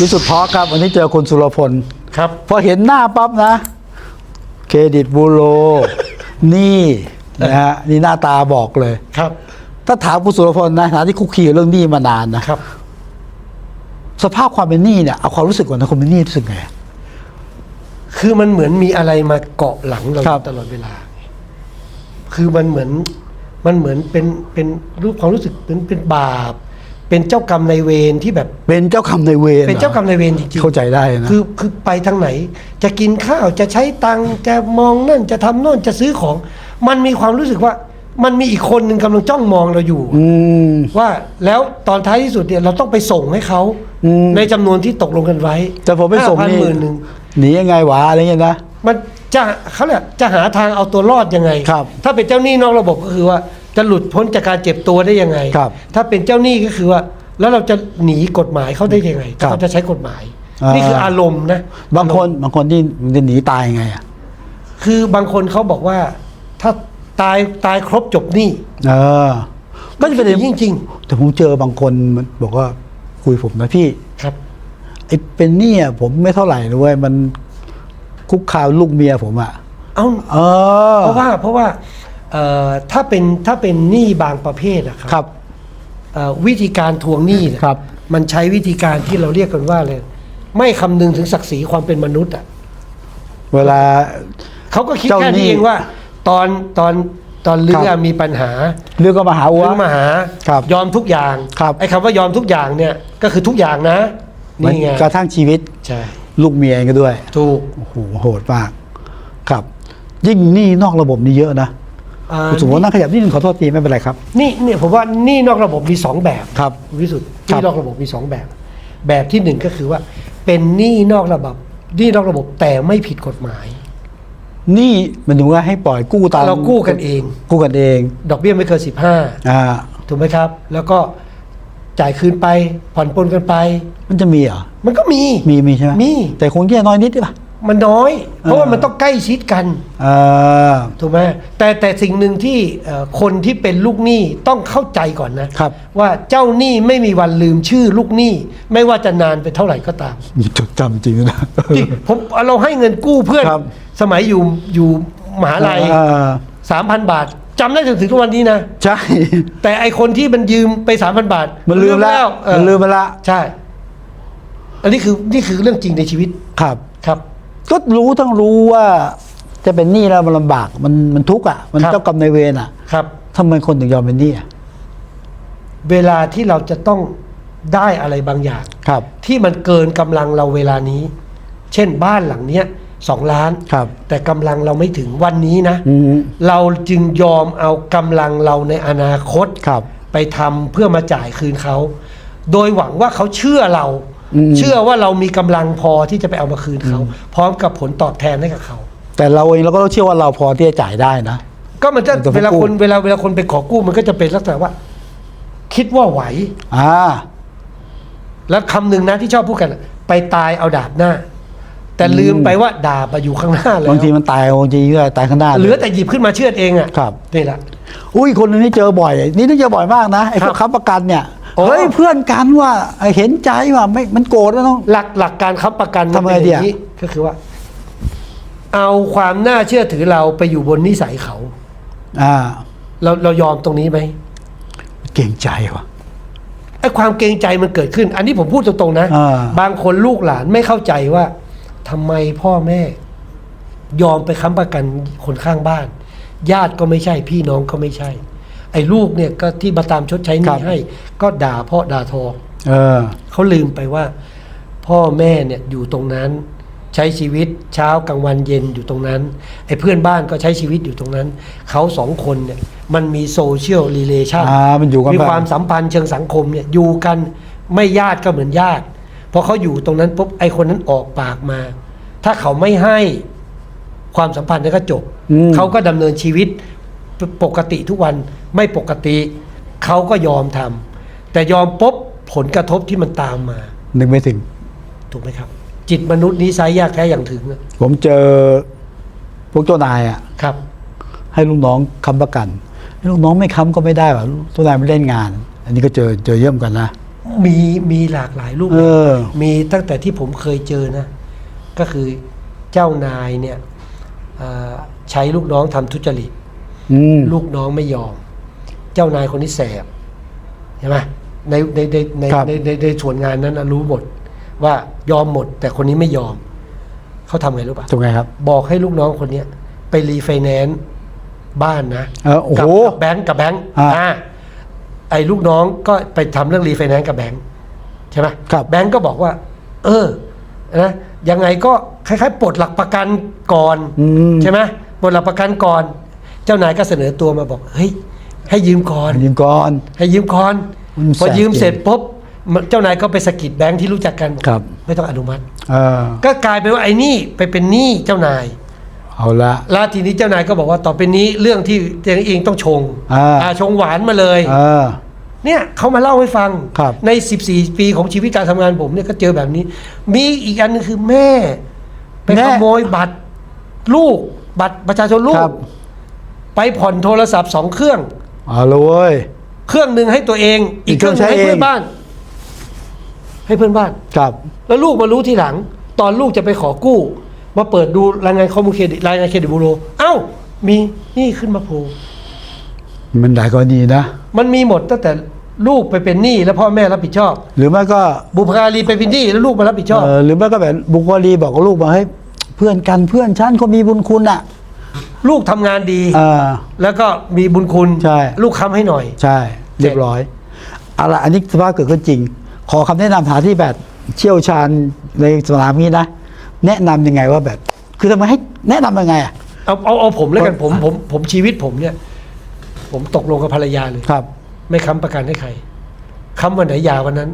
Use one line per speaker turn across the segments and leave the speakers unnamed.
รู้สึกเพราะครับ วันนี้เจอคุณสุรพล
ครับ
พอเห็นหน้าปั๊บนะ เครดิตบูโร นี่นะฮะนี่หน้าตาบอกเลย
ครับ
ถ้าถามคุณสุรพลนะฐานะที่คุกคีกับเรื่องหนี้มานานนะครับ สภาพความเป็นหนี้เนี่ยเอาความรู้สึกก่อนนะคุณเป็นหนี้รู้สึกไง
คือมันเหมือนมีอะไรมาเกาะหลังเราอ
ครับ
ยู่ตลอดเวลา คือมันเหมือน มันเหมือนเป็นเป็นรูปความรู้สึกเป็นเป็นบาป เป็นเจ้ากรรมนายเวรที่แบบ
เป็นเจ้ากรรมในายเวร
เป็นเจ้ากรรมนายเวรจริงๆ
เข้าใจได้นะ
คือคือไปทางไหน จะกินข้าวจะใช้ตังค์จะมองนั่นจะทำโน่นจะซื้อของ มันมีความรู้สึกว่า มันมีอีกคนหนึ่งกำลังจ้องมองเราอยู่
อืม
ว่าแล้วตอนท้ายที่สุดเนี่ยเราต้องไปส่งให้เขา
อืม
ในจำนวนที่ตกลงกันไว้
แต่ผมไปส่ง
ห้าพัน
นี่
หมื่นหนึ่ง
หนียังไงวะอะไรเงี้ยนะ
มันจะเขาเนี่ยจะหาทางเอาตัวรอดยังไง
ครับ
ถ้าเป็นเจ้าหนี้นอกระบบก็คือว่า จะหลุดพ้นจากการเจ็บตัวได้ยังไง
ครับ
ถ้าเป็นเจ้าหนี้ก็คือว่า แล้วเราจะหนีกฎหมายเขาได้ยังไง
ครับ
เขาจะใช้กฎหมาย
อ่านี่
นี่คืออารมณ์นะ
บางคนบางคนที่มันจะหนีตายยังไงอะ
คือบางคนเขาบอกว่า ถ้าตายตายครบจบหนี้
เออก็จะเป็น
จริงจริง
แต่ผมเจอบางคนมันบอกว่าคุยผมนะพี่
ๆครับ
ไอ้เป็นหนี้อะผมไม่เท่าไหร่นะเว้ยมันคุกคามลูกเมียผมอะ
เอา
เออ
เพราะว่าเพราะว่าเอ่อ ถ้าเป็นถ้าเป็นหนี้บางประเภทอะค
ครับ
เอ่อวิธีการทวงหนี้เนี่ย
ครับ
มันใช้วิธีการที่เราเรียกกันว่าเลย ไม่คำนึงถึงศักดิ์ศรีความเป็นมนุษย์อะ
เวลา
เขาก็คิด
เจ้า
แค่
หนี้
นี้เองว่า ตอนตอนตอนเรื
ค
อ
รับ
มีปัญหา
เรื่องก็มาหาอัว
เรื่องมาหา
ครับ
ยอมทุกอย่าง
ครับ
ไอ้คำว่ายอมทุกอย่างเนี่ยก็คือทุกอย่างนะ
มัน
นี่ไง
กระทั่งชีวิต
ใช่
ลูกเมียเองก็ด้วย
ถูก
โอ้โหโหดมาก ครับ ยิ่งหนี้นอกระบบนี่เยอะนะ
อ่า
คุณสมมตินั่งขยับนิดนึงขอโทษทีไม่เป็นไรครับ
นี่เนี่ยผมว่านี่นอกระบบมีสองแบบ
ครับ
วิสุทธ์
ครับ
นี่นอกระบบมีสองแบบ แบบที่หนึ่งก็คือว่า เป็นหนี้นอกระบบหนี้นอกระบบแต่ไม่ผิดกฎหมาย
หนี่มันถึงว่าให้ปล่อยกู้ตาม
เรากู้กันเอง
กู้กันเอง
ดอกเบี้ยไม่เกินสิบห้า
อ่า
ถูกไหมครับ แล้วก็จ่ายคืนไปผ่อนปลนกันไป
มันจะมีเหรอ
มันก็มี
มีมีใช่ไหม
มี
แต่คงแค่น้อยนิดใช่ปะ
มันน้อย เพราะว่า
เออ
มันต้องใกล้ชิดกัน
อ่า
ถูกไหมแต่แต่สิ่งหนึ่งที่เอ่อคนที่เป็นลูกหนี้ต้องเข้าใจก่อนนะ
ครับ
ว่าเจ้าหนี้ไม่มีวันลืมชื่อลูกหนี้ ไม่ว่าจะนานไปเท่าไหร่ก็ตาม
มีจดจำจริงนะ
จริงผมเราให้เงินกู้เพื่อน
ครับ
สมัยอยู่อยู่มหาลัย
อ่า
สามพันบาทจำได้จนถึงทุกวันนี้นะ
ใช่
แต่ไอคนที่มันยืมไปสามพันบาท
มันลืมแล้ว
เออ
มันลืมไปละ
ใช่ อันนี้คือนี่คือเรื่องจริงในชีวิต
ครับ
ครับ
ก็รู้ต้องรู้ว่า จะเป็นหนี้แล้วมันลำบาก มันมันทุกข์อะ มัน
ครับ
เจ้ากรรมนายเวรอะ
ครับ
ทำไมคนถึงยอมเป็นหนี้อะ
เวลาที่เราจะต้องได้อะไรบางอย่าง
ครับ
ที่มันเกินกำลังเราเวลานี้ เช่นบ้านหลังเนี้ยสองล้าน
ครับ
แต่กำลังเราไม่ถึงวันนี้นะ
อืม
เราจึงยอมเอากำลังเราในอนาคต
ครับ
ไปทำเพื่อมาจ่ายคืนเขา โดยหวังว่าเขาเชื่อเรา
อืม
เชื่อว่าเรามีกำลังพอที่จะไปเอามาคืนเขา พร้อมกับผลตอบแทนให้กับเขา
แต่เราเองเราก็ต้องเชื่อว่าเราพอที่จะจ่ายได้นะ
ก็มันจะ
แต่ผม
เวลา
กู้
คนเวลาเวลาคนไปขอกู้มันก็จะเป็นลักษณะว่า คิดว่าไหว
อ่า
แล้วคำหนึ่งนะที่ชอบพูดกันอะไปตายเอาดาบหน้า แต่ลืมไปว่าดาบอะอยู่ข้างหน้าแล้ว
บางทีมันตายบางทีก็ตายข้างหน้า
เหลือแต่หยิบขึ้นมาเชือดเองอะ
ครับ
นี่แหละ
อุ้ยคนหนึงนี่เจอบ่อย นี่ต้องเจอบ่อยมากนะไอ้พวก
ครับ
ค้ำประกันเนี่ย
โอ้
เฮ้ยเพื่อนกันว่าเห็นใจว่าไม่มันโกรธแล้วต้อง
หลักหลักการค้ำประกันมัน
ทำไง
เป็น
ดี
อย่า
อะ
งนี้ก็คือว่า เอาความน่าเชื่อถือเราไปอยู่บนนิสัยเขา
อ่า
เราเรายอมตรงนี้ไหม
เก่งใจว่ะ
ไอ้ความเกรงใจมันเกิดขึ้น อันนี้ผมพูดตรงๆนะ
อ่า
บางคนลูกหลานไม่เข้าใจว่าทำไมพ่อแม่ ยอมไปค้ำประกันคนข้างบ้าน ญาติก็ไม่ใช่ พี่น้องก็ไม่ใช่ ไอ้ลูกเนี่ยก็ที่มาตามชดใช้ห
ครั
นี้
บ
ให้ ก็ด่าพ่อด่าทอ
เออ
เขาลืมไปว่า พ่อแม่เนี่ยอยู่ตรงนั้นใช้ชีวิตเช้ากลางวันเย็นอยู่ตรงนั้นไอ้เพื่อนบ้านก็ใช้ชีวิตอยู่ตรงนั้น เขาสองคนเนี่ยมันมีโซเชียลรีเลชัน
อ่ามันอยู่กัน
มี
แบบ
ความสัมพันธ์เชิงสังคมเนี่ยอยู่กันไม่ญาติก็เหมือนญาติพอเขาอยู่ตรงนั้นปุ๊บไอ้คนนั้นออกปากมา ถ้าเขาไม่ให้ความสัมพันธ์นั้นก็จบ
อืม
เขาก็ดำเนินชีวิต ปกติทุกวันไม่ปกติเขาก็ยอมทำแต่ยอมปุ๊บผลกระทบที่มันตามมา
นึกไม่ถึง
ถูกไหมครับ จิตมนุษย์นี้ไซร้ยากแท้อย่างถึงอะ
ผมเจอพวกเจ้านายอะ
ครับ
ให้ลูกน้องค้ำประกันให้ลูกน้องไม่ค้ำก็ไม่ได้ว่ะลูกเจ้านายไม่เล่นงาน อันนี้ก็เจอเจอเยี่ยมกันนะ
มีมีหลากหลายรูป
เออ
มีตั้งแต่ที่ผมเคยเจอนะ ก็คือเจ้านายเนี่ยเอ่อใช้ลูกน้องทำทุจริต
อืม
ลูกน้องไม่ยอม เจ้านายคนนี้แสบใช่ไหมในในในใน
ครับ
ในในในส่วนงานนั้นนะรู้หมด ว่ายอมหมด แต่คนนี้ไม่ยอม เขาทำไงรู้ปะ
ถูกไงครับ
บอกให้ลูกน้องคนเนี้ยไปรีไฟแนนซ์บ้านนะ
เออโอ้
กั
โห
กับแบงก์กับแบงก์
อ่า
อ่าไอ้ลูกน้องก็ไปทำเรื่องรีไฟแนนซ์กับแบงก์ใช่ไหม
ครับ
แบงก์ก็บอกว่า เออนะยังไงก็คล้ายๆปลดหลักประกันก่อน
อืม
ใช่ไหมปลดหลักประกันก่อน เจ้านายก็เสนอตัวมาบอกเฮ้ยให้ยืมก่อน
ยืมก่อน
ให้ยืมก่อน
มัน
พอ
แสบ
ยืม
จริง
เสร็จปุ๊บเจ้านายก็ไปสะกิดแบงค์ที่รู้จักกันอก
ครับ
ไม่ต้องอนุมัติ
เออ
ก็กลายเป็นว่าไอ้นี่ไปเป็นหนี้เจ้านาย
เอาละ
แล้วทีนี้เจ้านายก็บอกว่าต่อไปนี้เรื่องที่ตัวเองต้องชง
อ่า
อ่าชงหวานมาเลย
เออ
เนี่ยเขามาเล่าให้ฟัง
ครับ
ใน 14 ปีของชีวิตการทำงานผมเนี่ยก็เจอแบบนี้ มีอีกอันหนึงคือแม่ ไป
แม่
ขโมยบัตรลูก บัตรประชาชนลู
ค
ก
รับ
ไปผ่อนโทรศัพท์สองเครื่อง
เอาเลยเว้ย
เครื่องหนึ่งให้ตัวเอง อีกเครื่องหนึง
อีกเครื่องใช้
ให้เพื่อน
เอง
บ้าน ให้เพื่อนบ้าน
ครับ
แล้วลูกมารู้ทีหลัง ตอนลูกจะไปขอกู้ มาเปิดดูรายงานข้อมูลเครดิตรายงานเครดิตบูโร เอ้า มีนี่ขึ้นมาโผล่
มันหลายกรณีนะ
มันมีหมดตั้งแต่ลูกไปเป็นหนี้แล้วพ่อแม่รับผิดชอบ
หรือไม่ก็
บุพการีไปเป็นหนี้แล้วลูกมารับผิดชอบ
เออหรือไม่ก็แบบบุคคลีบอกกับลูกมาให้ยเพื่อนกันเพื่อนฉันเขามีบุญคุณอะ
ลูกทำงานดี
เออ
แล้วก็มีบุญคุณ
ใช่
ลูกค้ำให้หน่อย
ใช่ เรียบร้อยเอาละอันนี้สภาพเกิดขึ้นจริง ขอคำแนะนำหาที่แบบเชี่ยวชาญในสนามนี้นะ แนะนำยังไงว่าแบบ คือทำไมให้แนะนำยังไงอะ
เอาเอาเอาผมแล้วกันผมผมผมชีวิตผมเนี่ย ผมตกลงกับภรรยาเลย
ครับ
ไม่ค้ำประกันให้ใครค้ำวันไหนยาวันนั้น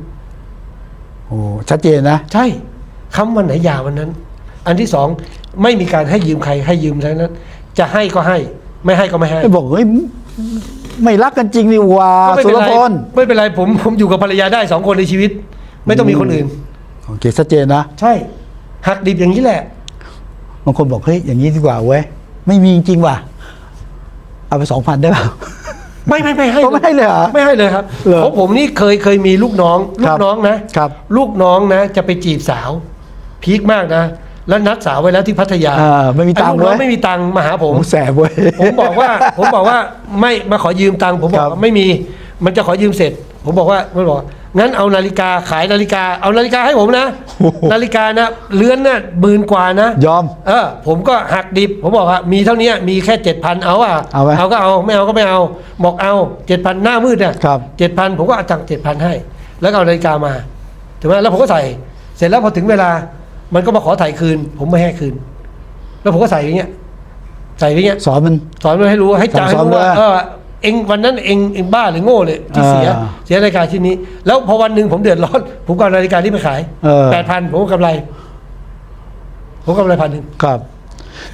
โอ้ชัดเจนนะ
ใช่ค้ำวันไหนยาวันนั้น อันที่สองไม่มีการให้ยืมใครให้ยืมทั้งนั้น จะให้ก็ให้ ไม่ให้ก็ไม่ให้
ไม่บอกเฮ้ยไม่รักกันจริงนี่หว่า
ก็ไม่
สุ
เป็น
ร
ไร
พล
ไม่เป็นไรผมผมอยู่กับภรรยาได้สองคนในชีวิต ไม่ต้องมีคนอื่น
โอเคชัดเจนนะ
ใช่ หักดิบอย่างนี้แหละ
บางคนบอกเฮ้ยอย่างนี้ดีกว่าเว้ยไม่มีจริงๆว่ะ เอาไปสองพันได้เปล่า
ไม่ไม่ไม่ให้
เขาไม่ให้เลยเหรอ
ไม่ให้เลยครับ
เหรอ
ของผมนี่เคยเคยมีลูกน้อง ลู
ครั
ก
บ
น้องนะครับ ลูกน้องนะ จะไปจีบสาว พีคมากนะ แล้วนัดสาวไว้แล้วที่พัทยา
อ่าไม่มีตังค์
อ้ลูกน้อง
เว้ย
ไม่มีตังค์มาหาผม
ผมแสบเว้ย
ผมบอกว่า ผมบอกว่าไม่มาขอยืมตังค์ผมบอ
ครั
ก
บ
ว่าไม่มี มันจะขอยืมเสร็จ ผมบอกว่ามันบอกงั้นเอานาฬิกาขายนาฬิกา เอานาฬิกาให้ผมนะ นาฬิกานะเรือนน่ะหมื่นกว่านะ
ยอม
เออ ผมก็หักดิบ ผมบอกว่ามีเท่านี้มีแค่เจ็ดพันเอาอะ
เอาไหม
เอาก็เอาไม่เอาก็ไม่เอาบอกเอาเจ็ดพันหน้ามืดอะ
ครับ
เจ็ดพันผมก็เอาตังเจ็ดพันให้ แล้วก็เอานาฬิกามาถูกไหมแล้วผมก็ใส่ เสร็จแล้วพอถึงเวลา มันก็มาขอถ่ายคืน ผมไม่ให้คืน แล้วผมก็ใส่อย่างเงี้ย ใส่อย่างเงี้ย
สอนมัน
สอนมันให้รู้ให้จำให้
สอน
รู้ว่า
ว่า
เออเองวันนั้นเองเองบ้าหรือโง่เลยที่เสีย
อ่า
เสียนาฬิกาชิ้นนี้ แล้วพอวันหนึ่งผมเดือดร้อน ผมก็เอานาฬิกาที่ไปขาย
เออ
แปดพันผมก็กำไร ผมกำไรพันหนึ่ง
ครับ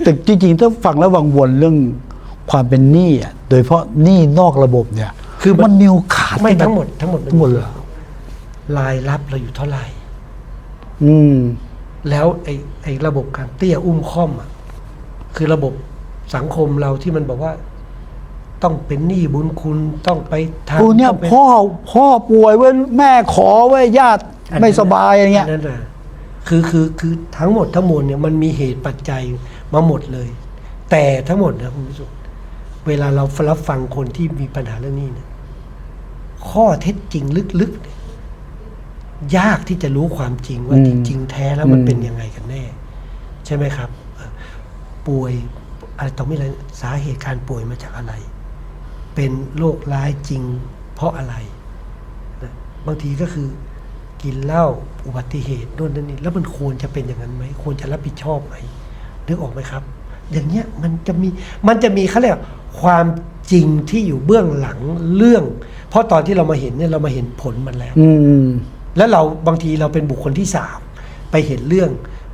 แต่จริงๆ ถ้าฟังแล้ววังวนเรื่องความเป็นหนี้อะ โดยเฉพาะหนี้นอกระบบเนี่ย
คือมัน
มันมีโอกาส
ไม่
ที่แบบ
ทั้งหมดทั้งหมดน
ทั้งหมดเลย
รายรับเราอยู่เท่าไหร่
อืม
แล้วไอ้ไอ้ระบบการเตี้ยอุ้มค่อมอะคือระบบสังคมเราที่มันบอกว่า ต้องเป็นหนี้บุญคุณต้องไปทำ
กูเนี่ย
ต้องไป
พ่อพ่อป่วยเว้ยแม่ขอเว้ยญาติ
อันนั้น
ไม่สบายอะไรเงี้ย
นนั่นน่ะคือคือคือทั้งหมดทั้งมวลเนี่ยมันมีเหตุปัจจัยมาหมดเลย แต่ทั้งหมดนะคุณผู้ชมเวลาเรารับฟังคนที่มีปัญหาเรื่องนี้เนี่ยข้อเท็จจริงลึกๆเนี่ย ยากที่จะรู้ความจริงว่า
อืม
จริง ๆ แท้แล้วมัน
อืม
เป็นยังไงกันแน่ ใช่ไหมครับเอ่อป่วยอะไรต้องไม่อะไรสาเหตุการป่วยมาจากอะไร เป็นโรคร้ายจริง เพราะอะไรนะบางทีก็คือกินเหล้าอุบัติเหตุโน่นนั่นนี่แล้วมันควรจะเป็นอย่างนั้นไหมควรจะรับผิดชอบไหมนึกออกไหมครับ อย่างเนี้ยมันจะมีมันจะมีเขาเรียกว่าความจริงที่อยู่เบื้องหลังเรื่อง เพราะตอนที่เรามาเห็นเนี่ยเรามาเห็นผลมันแล้ว
อืม
แล้วเราบางทีเราเป็นบุคคลที่สามไปเห็นเรื่อง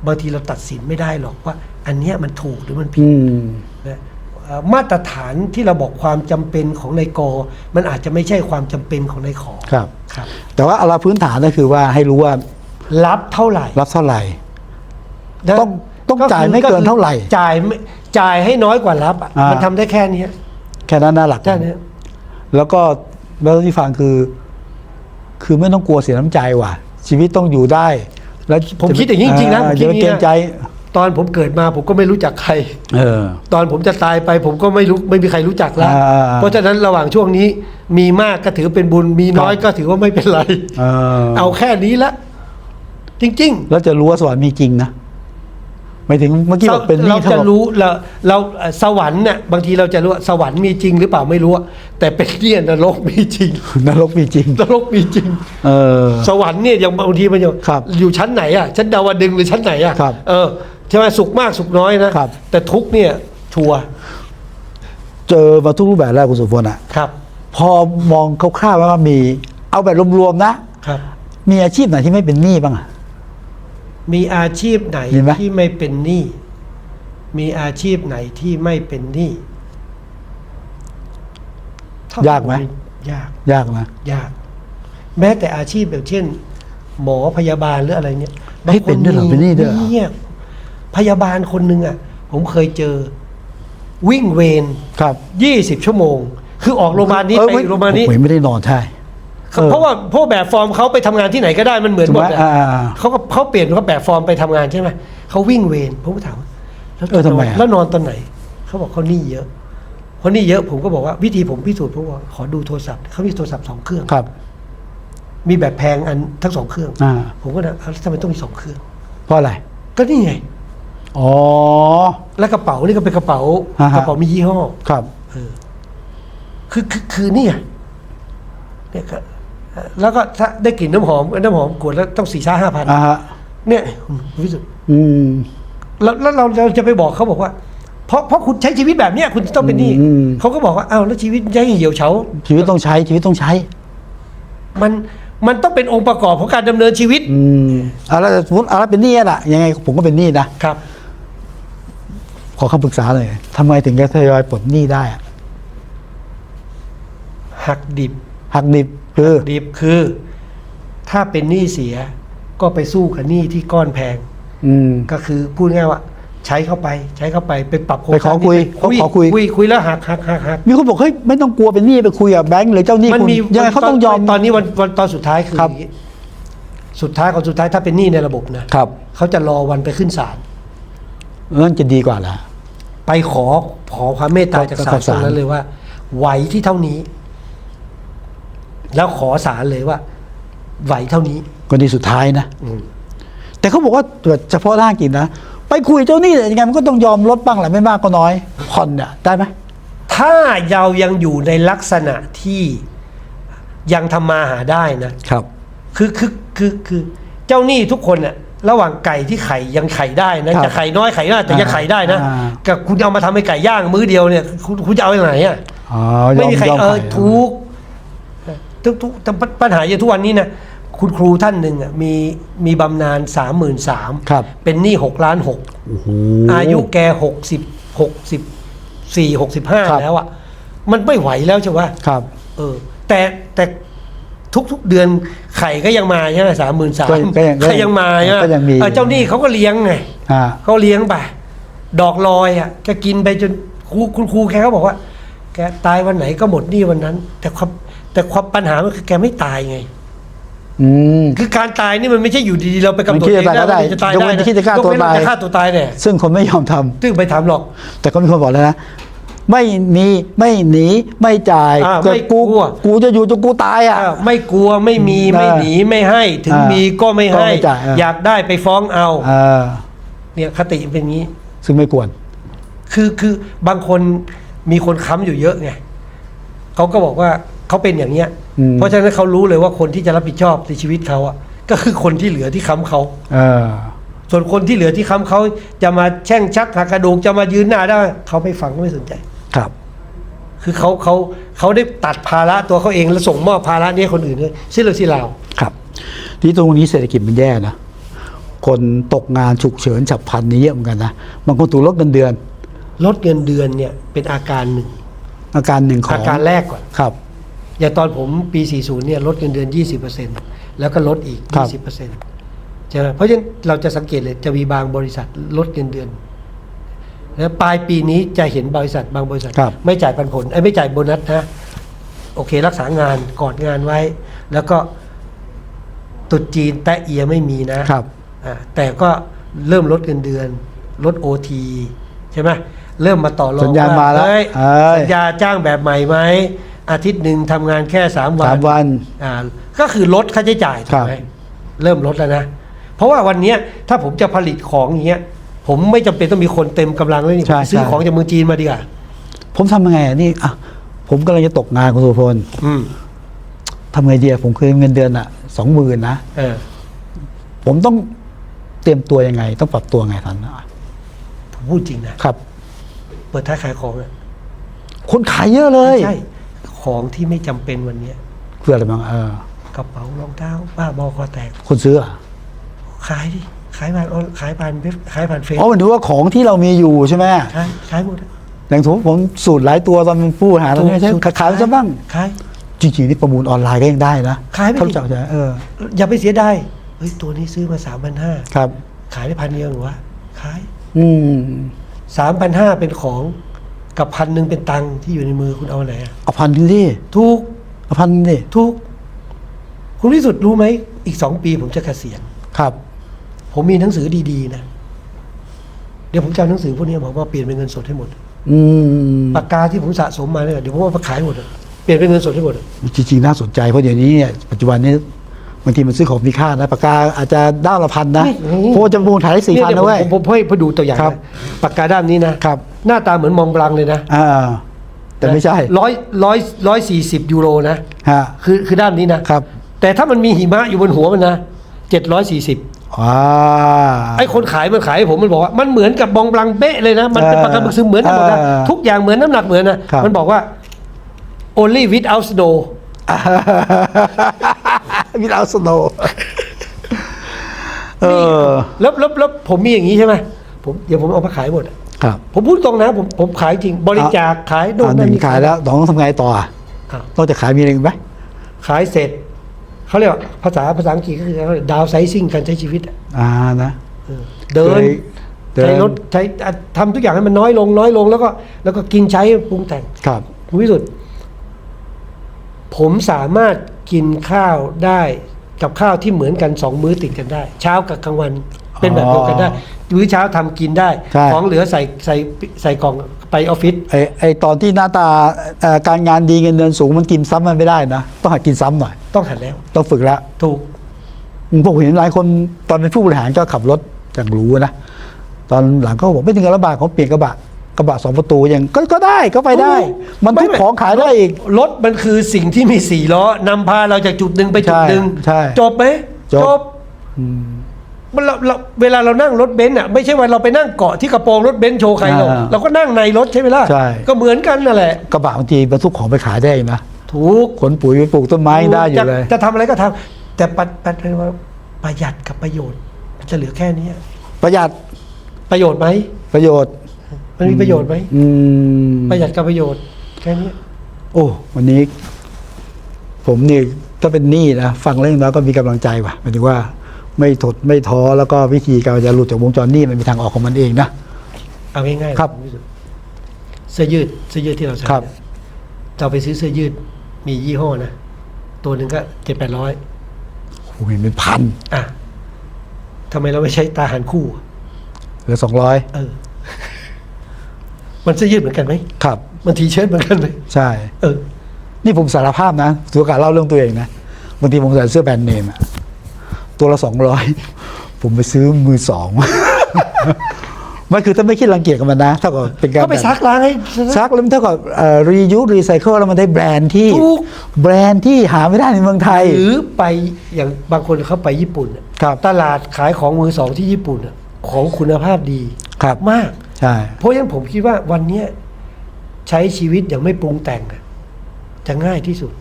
บางทีเราตัดสินไม่ได้หรอกว่า อันเนี้ยมันถูกหรือมันผิด
อืม
นะเอ่อมาตรฐานที่เราบอกความจำเป็นของในกอมันอาจจะไม่ใช่ความจำเป็นของในขอ
ครับ
ครับ
แต่ว่าเอาละพื้นฐานก็คือว่าให้รู้ว่า
รับเท่าไหร่
รับเท่าไหร่
นะ
ต้องต้อง
คื
จ่ายไม่เกินเท่าไหร่
จ่ายไม่จ่ายให้น้อยกว่ารับอะ
อ่ามั
มันทำได้แค่เนี้ย
แค่นั้นน่าหลัก
แค่เนี้ย
แล้วก็แล้วที่ฟังคือ คือไม่ต้องกลัวเสียน้ำใจว่ะ ชีวิตต้องอยู่ได้ แล้ว
ผมคิดอย่างนี้จริงๆนะผม
เอย่าไป
คิดอย่างนี้
เกร
นะ
งใจ
ตอนผมเกิดมาผมก็ไม่รู้จักใคร
เออ
ตอนผมจะตายไปผมก็ไม่รู้ไม่มีใครรู้จักแล้ว
อ่า
เพราะฉะนั้นระหว่างช่วงนี้มีมากก็ถือเป็นบุญมีน้อย
ครับ
ก็ถือว่าไม่เป็นไร
เออ
เอาแค่นี้ละจริง
แล้วจะรู้ว่าสวรรค์มีจริงนะ ไม่ถึงเมื่อ
ๆ
กี้บอกเป็นห
เรา
นี้เท่า
จะ
กับ
รู้เราเราเอ่อสวรรค์เนี่ยบางทีเราจะรู้ว่าสวรรค์มีจริงหรือเปล่าไม่รู้อะแต่เป็นเนี่ยนรกมีจริง
นรกมีจริง
นรกมีจริง
เออ
สวรรค์เนี่ยยังบางทีมันอยู่
ครับ
อยู่ชั้นไหนอะชั้นดาวดึงส์หรือชั้นไหนอะ
ครับ
เออใช่ไหมสุขมากสุขน้อยนะครับ แต่ทุกข์เนี่ยชัวร์
เจอมาทุกรูปแบบแล้วคุณสุพลอะ
ครับ
พอมองคร่าวๆว่ามี เอาแบบรวมๆนะ
ครับ
มีอาชีพไหนที่ไม่เป็นหนี้บ้างอะ
มีอาชีพไหน
มีไหม
ที่ไม่เป็นหนี้ มีอาชีพไหนที่ไม่เป็นหนี้เท่ที่
ยากไหม
ยาก
ยากนะ
ยาก แม้แต่อาชีพแบบเช่น หมอพยาบาลหรืออะไรเนี่ย
ไม่เป็นด้วยเหรอเป็นหนี้ด้วยเหรอ
เนี่ยพยาบาลคนหนึ่งอะ ผมเคยเจอ วิ่งเวร
ครับ
ยี่สิบชั่วโมง คือออกโรงพยาบาลนี้
เออ
ไป
ไม่
โรงพยาบาลนี้
ผมไม่ได้นอนใช่ออ
เพราะว่าเพราะแบบฟอร์มเขาไปทำงานที่ไหนก็ได้มันเหมือน
ถูก
หม
ไห
ด
ม
อะ
อ่าอ่า
เขาก็เขาเปลี่ยนเขาแบบฟอร์มไปทำงานใช่ไหมเขาวิ่งเวรผมก็ถามว่าแล้ว
เออทำไมอะ
แล้วนอนตอนไหนเขาบอกเขาหนี้เยอะเพราะหนี้เยอะผมก็บอกว่าวิธีผมพิสูจน์ผมว่าขอดูโทรศัพท์เขามีโทรศัพท์สองเครื่อง
ครับ
มีแบบแพงอันทั้งสองเครื่อง
อ่า
ผมก็นะเอาแล้วทำไมต้องมีสองเครื่อง
เพราะอะไร
ก็นี่ไง
อ๋อ
แล้วกระเป๋านี่ก็เป็นกระเป๋า
อ่าฮะ
กระเป๋ามียี่ห้อ
ครับ
เออคือคือคือนี่ไงเนี่ยก็เอ่อ แล้วก็ถ้าได้กลิ่นน้ำหอมน้ำหอมขวดแล้วต้องสี่ช้าห้าพัน
อ่าฮะ
เนี่ยคุณวิสุทธิ์
อืม
แล้วแล้วเราเราจะไปบอกเขาบอกว่า เพราะเพราะคุณใช้ชีวิตแบบเนี้ยคุณต้องเป็นหนี้
อืม
เขาก็บอกว่าอ้าวแล้วชีวิตจะให้เหี่ยวเฉา
ชีวิตต้องใช้ชีวิตต้องใช้
มันมันต้องเป็นองค์ประกอบของการดำเนินชีวิต
อืมเอาแล้วสมมติเอาแล้วเป็นหนี้อะล่ะยังไงผมก็เป็นหนี้นะ
ครับ
ขอคำปรึกษาหน่อยทำไมถึงจะทยอยปลดหนี้ได้อะ
หักดิบ
หักดิบ คือ
ดิบคือ ถ้าเป็นหนี้เสียก็ไปสู้กับหนี้ที่ก้อนแพง
อืม
ก็คือพูดง่ายว่า ใช้เข้าไป ใช้เข้าไปไปปรับโครง
ไปขอคุย
สร้างหนี้
เขาขอคุย
คุยคุยแล้วหักหักหักหัก
มีคนบอกเฮ้ยไม่ต้องกลัวเป็นหนี้ไปคุยกับแบงค์หรือเจ้าหนี้
มัน
คุณ
มี
ยังไงเขาต้องยอม
ตอนนี้วันวันตอนสุดท้ายคือ
ครับ
อย่างนี้สุดท้ายของสุดท้ายถ้าเป็นหนี้ในระบบนะครับเขาจะรอวันไปขึ้นศาล
นั่นจะดีกว่าล่ะ
ไปขอขอความเมตตาจากศาล
จาก
ต
ศาล
รงนั้นเลยว่า ไหวที่เท่านี้ แล้วขอศาลเลยว่า ไหวเท่านี้
กรณีสุดท้ายนะ
อืม
แต่เขาบอกว่าเฉพาะร่างกินนะไปคุยเจ้าหนี้ยังไงมันก็ต้องยอมลดบ้างแหละไม่มากก็น้อยผ่อนเนี่ยได้ไหม
ถ้าเรายังอยู่ในลักษณะที่ยังทำมาหาได้นะ
ครับ
คือคือคือคือเจ้าหนี้ทุกคนเนี่ยระหว่างไก่ที่ไข่ยังไข่ได้นะครับจะไข่น้อยไข่มากแต่ยังไข่ได้นะ
อ่า
กับคุณเอามาทำให้ไก่ย่างมื้อเดียวเนี่ย คุณคุณจะเอาอย่างไหนอะ
อ๋อย
ไม่
อม
มีใคร
ยอม
เออ
ขาย
ทุก ทุกทุกแต่ปัญหาอย่างทุกวันนี้นะคุณครูท่านหนึ่งอะมีมีบำนาญสามหมื่นสาม
ครับ
เป็นหนี้หกล้านหก
โอ้โห
อายุแกหกสิบหกสิบสี่หกสิบห้า
ครับ
แล้วอะ มันไม่ไหวแล้วใช่ไหม
ครับ
เออ แต่แต่ทุกๆเดือนไข่ก็ยังมาใช่ไหมสามหมื่นสาม
ก็ก็ยัง
ไข่ยังมาใช่ไหม
ก็ยังมี
เออเจ้าหนี้เขาก็เลี้ยงไง
อ่า
เขาเลี้ยงไปดอกลอยอะแกกินไปจนครูคุณครูแกก็บอกว่า แกตายวันไหนก็หมดหนี้วันนั้น แต่ความ แต่ความปัญหามันคือแกไม่ตายไง
อืม
คือการตายนี่มันไม่ใช่อยู่ดีๆเราไปกำหนด
มันคิด
เอง
จะตายก็ได้
ว่าจะตาย
ยก
ได้
เว้น
นะ
คิดจะฆ่าตัว
กเน
ตาย
จะฆ่าตัวตายเนี่ย
ซึ่งคนไม่ยอมทำ
ซึ่งไปถามหรอก
แต่ก็มีคนบอกแล้วนะ ไม่มีไม่หนีไม่จ่าย
อ่า
เกิด
ไม่
กู
กลัว
กูจะอยู่จนกูตายอะ
อ้าวไม่กลัวไม่มี
อ่า
ไม่หนีไม่ให้ ถึง
อ่ามี
มีก็ไม่ให้
ก็ไม่จ่ายอ่า
อยากได้ไปฟ้องเอา
เออ
เนี่ยคติเป็นอย่างนี้
ซึ่งไม่ควร
คือคือบางคนมีคนค้ำอยู่เยอะไงเขาก็บอกว่า เขาเป็นอย่างเนี้ย
อืม
เพราะฉะนั้นเขารู้เลยว่าคนที่จะรับผิดชอบในชีวิตเขาอะก็คือคนที่เหลือที่ค้ำเขา
เออ
ส่วนคนที่เหลือที่ค้ำเขาจะมาแช่งชักหักกระดูกจะมายืนหน้าได้เขาไม่ฟังก็ไม่สนใจ
ครับ
คือเขาเขาเขาได้ตัดภาระตัวเขาเองแล้วส่งมอบภาระนี้ให้คนอื่นด้วยชื่อเรื่องที่ลาว
ครับ ที่ตรงนี้เศรษฐกิจมันแย่นะ คนตกงานฉุกเฉินฉับพลันนี่เยอะเหมือนกันนะ บางคนถูกลดเงินเดือน
ลดเงินเดือนเนี่ยเป็นอาการหนึ่ง
อาการหนึ่งของ
อาการแรกก่อน
ครับ
อย่างตอนผมปี 40 เนี่ยลดเงินเดือน 20%แล้วก็ลดอีก
ครับ
20%ใช่ไหมเพราะฉะนั้นเราจะสังเกตเลยจะมีบางบริษัทลดเงินเดือน แล้วปลายปีนี้จะเห็นบริษัทบางบริษัท
ครับ
ไม่จ่ายปันผลไอ้ยไม่จ่ายโบนัสนะ โอเค รักษางานกอดงานไว้ แล้วก็ตรุดจีนแตะเอียไม่มีนะ ครับ อ่าแต่ก็เริ่มลดเงินเดือน ลดโอทีใช่ไหมเริ่มมาต่อรอง
สัญญาณมาแล้ว
เอ้ย
เอ้ย
สัญญาจ้างแบบใหม่ไหม อาทิตย์หนึ่งทำงานแค่สามวัน
สามวัน
อ่าก็คือลดค่าใช้จ่าย
ครั
ถูก
บ
ไหมเริ่มลดแล้วนะ เพราะว่าวันเนี้ยถ้าผมจะผลิตของอย่างเงี้ย ผมไม่จำเป็นต้องมีคนเต็มกำลังเลยนี่
ใช่
ผมซื้อ
ใช่
ของจากเมืองจีนมาดีกว่า
ผมทำยังไงอะนี่อะผมกำลังจะตกงานคุณสุพล
อืม
ทำไงดีอะผมเคยเงินเดือนอะสองหมื่นนะ
เออ
ผมต้องเตรียมตัวยังไง ต้องปรับตัวไงทันนะ
ผมพูดจริงนะ ครับ เปิดท้ายขายของอะ
คนขายเยอะเลย
ใช่ ของที่ไม่จำเป็นวันเนี้ย
คืออะไรบ้างเออก
ระเป๋ารองเท้าบ้าบอคอแตก
คนซื้ออะ
ขายดิขายผ่านออนขายผ่านเว็บขายผ่านเฟซ
อ๋อหมันถือว่าของที่เรามีอยู่ใช่ไหม
ขายขายหมดอะ
อย่างสมมติผมสูตรหลายตัวตอนเป็นผู้บริหารเราไม่ใช่
ถูก
ขายไปซะบ้าง
ขาย
จริงๆนี่ประมูลออนไลน์ก็ยังได้นะ
ขายไปดิ
เขารู้จักใช่ไหมเออ
อย่าไปเสียดายเฮ้ยตัวนี้ซื้อมาสามพันห้า
ครับ
ขายได้พันเดียวหรือวะขาย
อืม
สามพันห้าเป็นของ กับพันหนึ่งเป็นตังค์ที่อยู่ในมือคุณเอาไหนอะ
เอาพันหนึ่งดิ
ถูก
เอาพันหนึ่งดิ
ถูกคุณวิสุทธ์รู้ไหมอีกสองปีผมจะเกษียณ
ครับ
ผมมีหนังสือดีๆนะเดี๋ยวผมจะเอาหนังสือพวกนี้ผมมาเปลี่ยนเป็นเงินสดให้หมด
อืม
ปากกาที่ผมสะสมมาเนี่ยเดี๋ยวผมเอามาขายหมดอะเปลี่ยนเป็นเงินสดให้หมดอะ
จริงๆน่าสนใจเพราะเดี๋ยวนี้เนี่ยปัจจุบันนี้บางทีมันซื้อของมีค่านะปากกาอาจจะด้านละพันนะเพราะว่าจะประมูลขายได้สี่พัน
เย
นะเว้ย
ผมผมผมให้พดูตัวอย่าง
ครับ
นะปากกาด้ามนี้นะครับ หน้าตาเหมือนมองบลังเลยนะ
อ่าแต่ไม่ใช่
ร้อยร้อยร้อยสี่สิบยูโรนะ
ฮะ
คือคือด้ามนี้นะ
ครับ
แต่ถ้ามันมีหิมะอยู่บนหัวมันนะเจ็ดร้อยสี่สิบ
ว้า
ไอ้คนขายมันขายให้ผมมันบอกว่ามันเหมือนกับบองบลังเป๊ะเลยนะ มันเป็น
เออ
ปากกาบึกซึมเหมือนกันหมดนะ
เออ
ทุกอย่างเหมือนน้ำหนักเหมือนนะครับมันบอกว่า only without snow
วิลาสโนเออ
แล้วแล้วแล้วผมมีอย่างนี้ใช่ไหมผมเดี๋ยวผมเอามาขายหมดอะ
ครับ
ผมพูดตรงนะผมผมขายจริงบริจาคขายโน่น
อ่าห
นั่
นึ่
น
ง
นี่
ขายแล้วสองต้องทำไงต่ออะ
อ้าวน
อกจากขายมีอะไรอีกไหม
ขายเสร็จเขาเรียกว่าภาษาภาษาอังกฤษก็คือดาวไซซิ่งการใช้ชีวิตอะ
อ่านะ
เออเดิน
เดิน
ใช้รถใช้อะทำทุกอย่างให้มันน้อยลงน้อยลงแล้วก็ แล้วก็กินใช้ปรุงแต่ง
ครับ
คุณวิสุทธ์ผมสามารถกินข้าวได้กับข้าวที่เหมือนกันสองมื้อติดกันได้ เช้ากับกลางวัน เป็นแบบเดียวกันได้มื้อเช้าทำกินได้
ใช่
ของเหลือใส่ใส่ใส่กล่องไปออฟฟิศ
ไอไอตอนที่หน้าตาเอ่อการงานดีเงินเดือนสูงมันกินซ้ำมันไม่ได้นะ ต้องหัดกินซ้ำหน่อย
ต้องหันแล้ว
ต้องฝึกแล้ว
ถูก
อืมพวกผมเห็นหลายคนตอนเป็นผู้บริหารก็ขับรถอย่างหรูนะ ตอนหลังก็บอกไม่ถึงกับลำบากเขาเปลี่ยนกระบะกระบะสองประตูยังก็ก็ได้ก็ไปได้ มันทุกของขายได้อีก
รถมันคือสิ่งที่มีสี่ล้อนำพาเราจากจุดหนึ่งไปจุดหนึ่ง
ใช่
จบไหม
จบ
มั นเราเราเวลาเรานั่งรถเบนซ์อะไม่ใช่ว่าเราไปนั่งเกาะที่กระโปรงรถเบนซ์โชว์ใครหรอก
อ่า
เราก็นั่งในรถใช่ไหมล่ะ
ใช่
ก็เหมือนกันนั่นแหละ
กระบะบางทีบรรทุกของไปขายได้อีกนะ
ถูก
ขนปุ๋ยไปปลูกต้นไม้ได้อยู่
จะ
เลย
จะทำอะไรก็ทำแต่ปัดปัดว่าประหยัดกับประโยชน์ มันจะเหลือแค่นี้
ประหยัด
ประโยชน์ไหม
ประโยชน์
มันมีประโยชน์ไหม
อืม
ประหยัดกับประโยชน์แค่นี้
โอ้วันนี้ ผมนี่ถ้าเป็นหนี้นะฟังเรื่องแล้วก็มีกำลังใจว่ะหมายถึงว่า ไม่ถดไม่ท้อแล้วก็วิธีการจะหลุดจากวงจรหนี้มันมีทางออกของมันเองนะ
เอาง่ายๆ
ครับ
ณวิสุทธิ์เสื้อยืดเสื้อยืดที่เราใช้
ครับ
เนี่ยเราไปซื้อเสื้อยืดมียี่ห้อนะ ตัวหนึ่งก็เจ็ดแปดร้อย
โอ้โหเห็นเป็นพัน
อะทำไมเราไม่ใช้ตาหันคู่
เหลือสองร้อย
เออ มันเสื้อยืดเหมือนกันไหม
ครับ
มันทีเชิ้ตเหมือนกันไหม
ใช่
เออ
นี่ผมสารภาพนะสุการเล่าเรื่องตัวเองนะบางทีผมใส่เสื้อแบรนด์เนมอะ ตัวละสองร้อยผมไปซื้อมือสองมันคือถ้าไม่คิดรังเกียจกับมันนะเท่ากับเป็นการ
ก็ไปซักล้างให้
ซักแล้วมันเท่ากับรียูรีไซเคิลแล้วมันได้แบรนด์ที่
ถูก
แบรนด์ที่หาไม่ได้ในเมืองไทย
หรือไปอย่างบางคนเขาไปญี่ปุ่นน่ะ
ครับ
ตลาดขายของมือสองที่ญี่ปุ่นน่ะของคุณภาพดี
ครับ
มาก
ใช่
เพราะฉะนั้นผมคิดว่าวันเนี้ยใช้ชีวิตอย่างไม่ปรุงแต่งอะจะง่ายที่สุด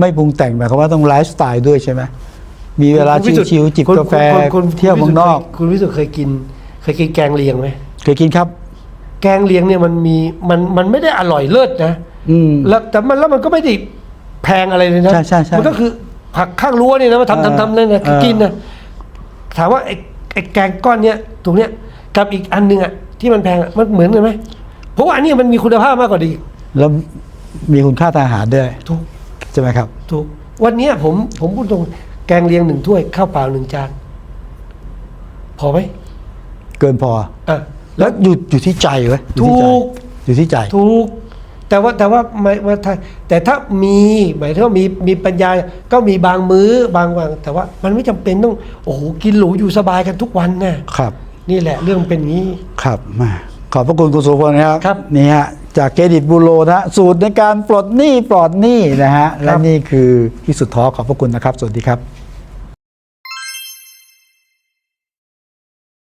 ไม่ปรุงแต่งหมายความว่าต้องไลฟ์สไตล์ด้วยใช่ไหม มีเวลา
คุณวิสุทธิ์
ชิวๆจิบ
คุณ
กาแฟ
คุณคุณ
เที่ยวเมืองนอก
คุณวิสุทธิ์เคยกิน เคยกินแกงเลียงไหม
เคยกินครับ
แกงเลียงเนี่ยมันมีมันมันไม่ได้อร่อยเลิศนะ
อืม
แล้วแต่มันแล้วมันก็ไม่ได้แพงอะไรเลยนะ
ใช่ใช่ใช่
มันก็คือผักข้างรั้วเนี่ยนะมา
เออ
ทำทำทำนั่นนะคือ
เออ
กินนะถามว่าไอ้ไอ้แกงก้อนเนี้ยตรงเนี้ยกับอีกอันหนึงอะที่มันแพงอะมันเหมือนกันไหมเพราะว่าอันเนี้ยมันมีคุณภาพมากกว่าดี
แล้วมีคุณค่าทางอาหารด้วย
ถูก
ใช่ไหมครับ
ถูกวันเนี้ยผมผมพูดตรงแกกงเลียงหนึ่งถ้วยข้าวเปล่าหนึ่งจาน พอไหม
เกินพอ
อะ
แล้วอยู่อยู่ที่ใจเว้ยอยู่ที่ใจ
ถูก
อยู่ที่ใจ
ถูก แต่ว่าแต่ว่าไม่ว่าถ้าแต่ถ้ามีหมายถึงว่ามีมีปัญญาก็มีบางมื้อบางวันแต่ว่ามันไม่จำเป็นต้องโอ้โหกินหรูอยู่สบายกันทุกวันนะครับ นี่แหละเรื่องเป็นอย่างนี้
ครับมาขอบพระคุณคุณโสุพลนะครับ
ครับ
นี่ฮะ จากเครดิตบูโรนะฮะสูตรในการปลดหนี้ปลอดหนี้นะฮะ และนี่คือที่สุดท้อขอบพระคุณนะครับ สวัสดีครับ